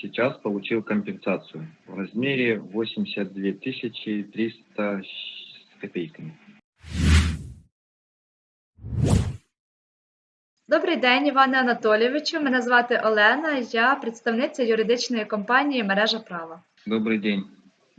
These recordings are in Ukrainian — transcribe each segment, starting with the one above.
Сейчас получил компенсацию в размере 82 тысячи 300 с копейками. Добрий день, Іване Анатолійовичу. Мене звати Олена. Я представниця юридичної компанії Мережа права. Добрий день.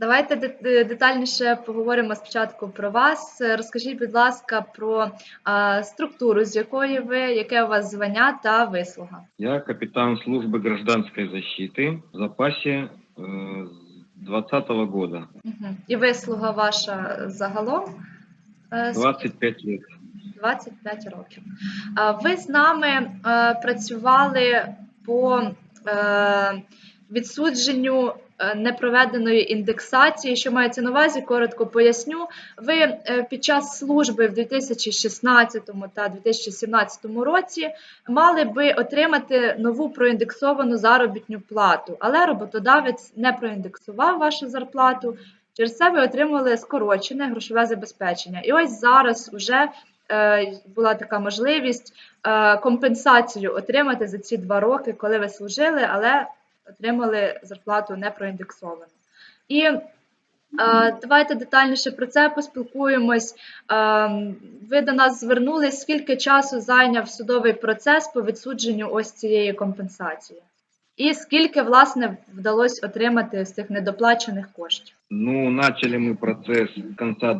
Давайте де- детальніше поговоримо спочатку про вас. Розкажіть, будь ласка, про а, структуру, з якої ви, яке у вас звання та вислуга. Я капитан службы гражданской защиты в запасе э, с 2020 года. Угу. І вислуга ваша загалом е, з 25 лет. 25 років. А Ви з нами е, працювали по е, відсудженню е, непроведеної індексації. Що мається на увазі, коротко поясню. Ви е, під час служби в 2016 та 2017 році мали би отримати нову проіндексовану заробітну плату, але роботодавець не проіндексував вашу зарплату. Через це ви отримали скорочене грошове забезпечення. І ось зараз вже е, була така можливість е, компенсацію отримати за ці два роки, коли ви служили, але отримали зарплату не проіндексовану. І е, давайте детальніше про це поспілкуємось. Е, ви до нас звернулись, скільки часу зайняв судовий процес по відсудженню ось цієї компенсації? І скільки, власне, вдалося отримати з цих недоплачених коштів? Ну, начали мы процесс с конца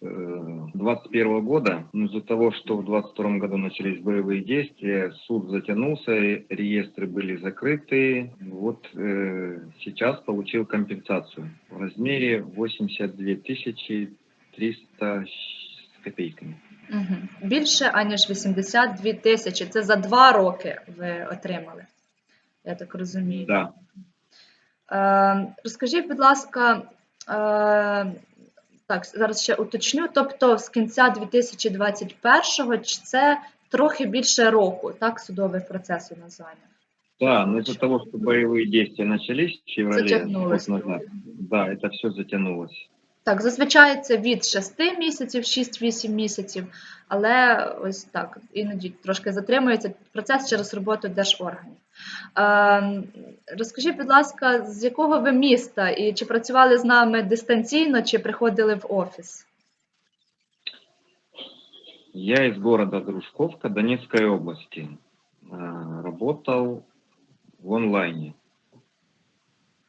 2021 года. Но из-за того, что в 2022 году начались боевые действия, суд затянулся, ре- реестры были закрыты. Вот э, сейчас получил компенсацию в размере 82 тысячи 300 с копейками. Угу. Більше аніж 82 тисячі. Це за два роки ви отримали. Я так розумію. Да. Е, розкажіть, будь ласка, е, так, зараз ще уточню. Тобто з кінця 2021-го чи це трохи більше року, так, судовий процес у нас зайняв? Да, но из-за того, что боевые действия начались в феврале год назад, да, это все затянулось. Так, зазвичай це від 6 місяців, 6-8 місяців, але ось так, іноді трошки затримується процес через роботу держорганів. Е, розкажіть, будь ласка, з якого ви міста і чи працювали з нами дистанційно, чи приходили в офіс? Я из города Дружковка Донецкой области. Э, Работал в онлайне.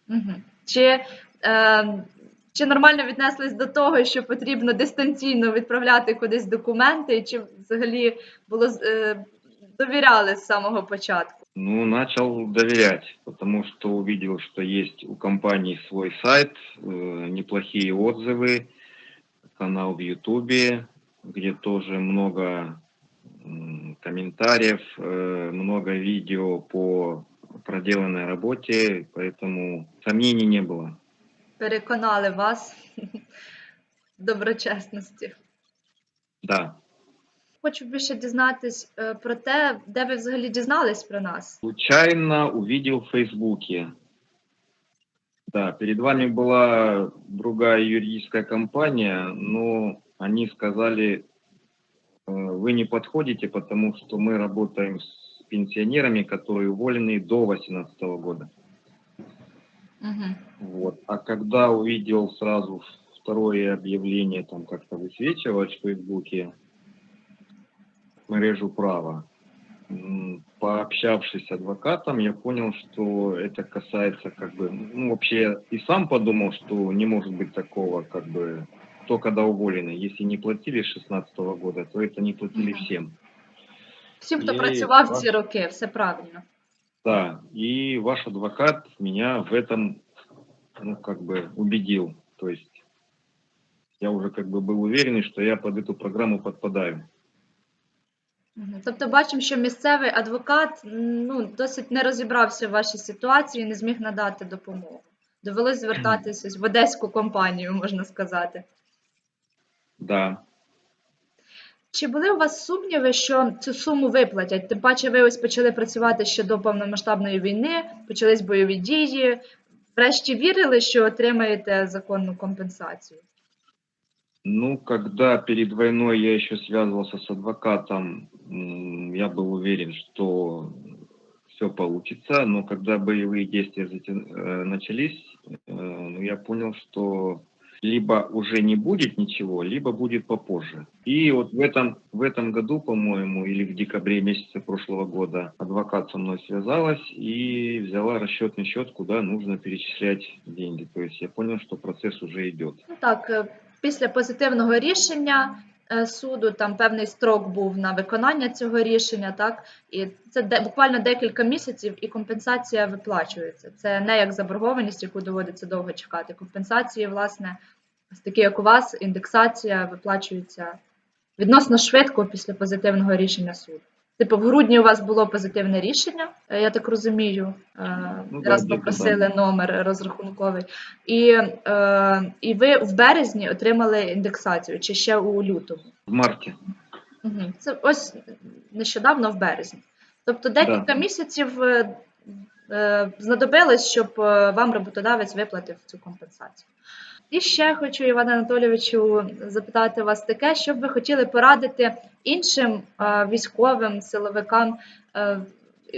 Угу. Чи, е, чи нормально віднеслись до того, що потрібно дистанційно відправляти кудись документи, і чи взагалі було з- е, довіряли з самого початку? Ну, начал доверять, потому что увидел, что есть у компании свой сайт, э, неплохие отзывы, канал в Ютубе, где тоже много м, комментариев, э, много видео по проделанной работе, поэтому сомнений не было. переконали вас в доброчесності. Да. Хочу більше дізнатись е, про те, де ви взагалі дізнались про нас. Случайно увидел в Фейсбуке. Да, перед вами была другая юридическая компания, но они сказали, э, вы не подходите, потому что мы работаем с пенсионерами, которые уволены до 2018 года. Угу. Вот. А когда увидел сразу второе объявление, там как-то высвечивалось в Фейсбуке, мережу права, м, пообщавшись с адвокатом, я понял, что это касается как бы, ну вообще и сам подумал, что не может быть такого, как бы, кто когда уволены. Если не платили с 16 года, то это не платили Мгм. всем. Всім, хто Є, працював так. ці роки, все правильно. Да, и ваш адвокат меня в этом, ну, как бы убедил. То есть я уже как бы был уверен, что я под эту программу подпадаю. Мгм. Тобто бачимо, що місцевий адвокат ну, досить не розібрався в вашій ситуації і не зміг надати допомогу. Довелось звертатися ось в одеську компанію, можна сказати. Да. Чи були у вас сумніви, що цю суму виплатять? Тим паче, ви ось почали працювати ще до повномасштабної війни, почались бойові дії. Врешті вірили, що отримаєте законну компенсацію? Ну, когда перед войной я еще связывался с адвокатом, м, я был уверен, что все получится, но когда боевые действия затя- э, начались, э, ну, я понял, что либо уже не будет ничего, либо будет попозже. И вот в этом, в этом году, по-моему, или в декабре месяце прошлого года адвокат со мной связалась и взяла расчетный счет, куда нужно перечислять деньги. То есть я понял, что процесс уже идет. Ну так, е, після позитивного рішення е, суду там певний строк був на виконання цього рішення, так і це де, буквально декілька місяців, і компенсація виплачується. Це не як заборгованість, яку доводиться довго чекати. Компенсації, власне, такі, як у вас, індексація виплачується відносно швидко після позитивного рішення суду. Типу, в грудні у вас було позитивне рішення, е, я так розумію. е, Ну, раз дійсно, попросили номер розрахунковий. І, е, і ви в березні отримали індексацію, чи ще у лютому? В марте. Угу. Це ось нещодавно в березні. Тобто декілька Да. місяців знадобилось, щоб вам роботодавець виплатив цю компенсацію. І ще хочу, Іване Анатолійовичу, запитати вас таке, що б ви хотіли порадити іншим е, військовим силовикам, е,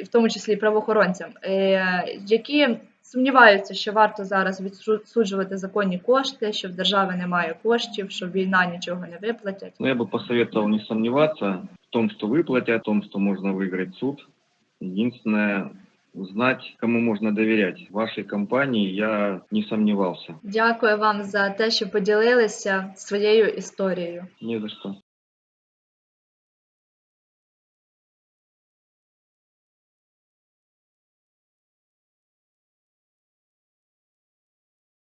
в тому числі правоохоронцям, е, які сумніваються, що варто зараз відсуджувати законні кошти, що в держави немає коштів, що війна нічого не виплатять. Но я бы посоветовал не сомневаться в том, что выплатят, в том, что можно выиграть суд. Единственное, знать, кому можна довіряти. Вашій компанії я не сумнівався. Дякую вам за те, що поділилися своєю історією. Ні за что.